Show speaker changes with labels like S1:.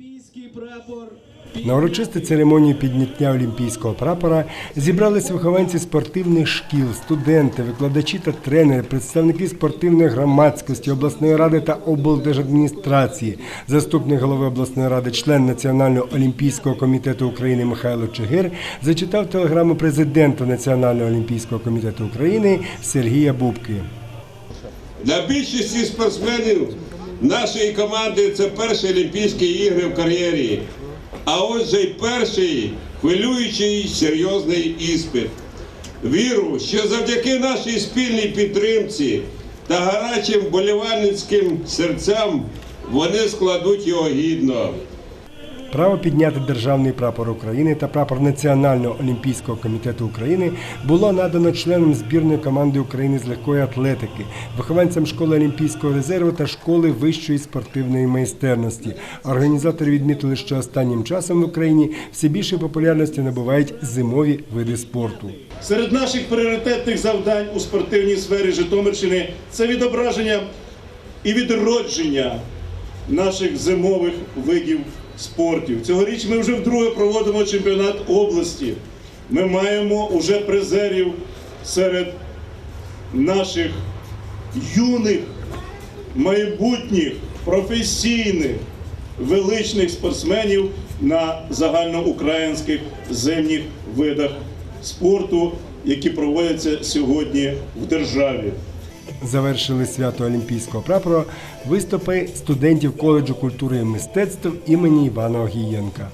S1: Олімпійський прапор.
S2: На урочисту церемонію підняття олімпійського прапора зібрались вихованці спортивних шкіл, студенти, викладачі та тренери, представники спортивної громадськості, обласної ради та облдержадміністрації. Заступник голови обласної ради, член Національного олімпійського комітету України Михайло Чигир зачитав телеграму президента Національного олімпійського комітету України Сергія Бубки.
S3: Для більшості спортсменів нашої команди це перші Олімпійські ігри в кар'єрі. А отже й перший хвилюючий серйозний іспит. Віру, що завдяки нашій спільній підтримці та гарячим болівальницьким серцям вони складуть його гідно.
S2: Право підняти державний прапор України та прапор Національного олімпійського комітету України було надано членам збірної команди України з легкої атлетики, вихованцям школи Олімпійського резерву та школи вищої спортивної майстерності. Організатори відмітили, що останнім часом в Україні все більше популярності набувають зимові види спорту.
S4: Серед наших пріоритетних завдань у спортивній сфері Житомирщини це відображення і відродження наших зимових видів спортів. Цьогоріч ми вже вдруге проводимо чемпіонат області. Ми маємо уже призерів серед наших юних, майбутніх, професійних, величних спортсменів на загальноукраїнських зимніх видах спорту, які проводяться сьогодні в державі.
S2: Завершили свято Олімпійського прапора виступи студентів коледжу культури і мистецтв імені Івана Огієнка.